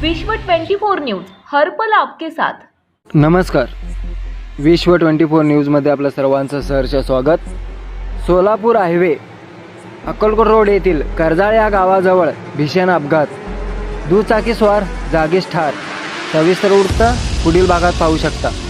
विश्व 24 न्यूज हरपल आपके साथ. नमस्कार. विश्व ट्वेंटी फोर न्यूजमध्ये आपलं सर्वांचं सहर्ष स्वागत. सोलापूर हायवे अक्कलकोट रोड येथील कर्जाळ या गावाजवळ भीषण अपघात. दुचाकी स्वार जागीच ठार. सविस्तर वृत्त पुढील भागात पाहू शकता.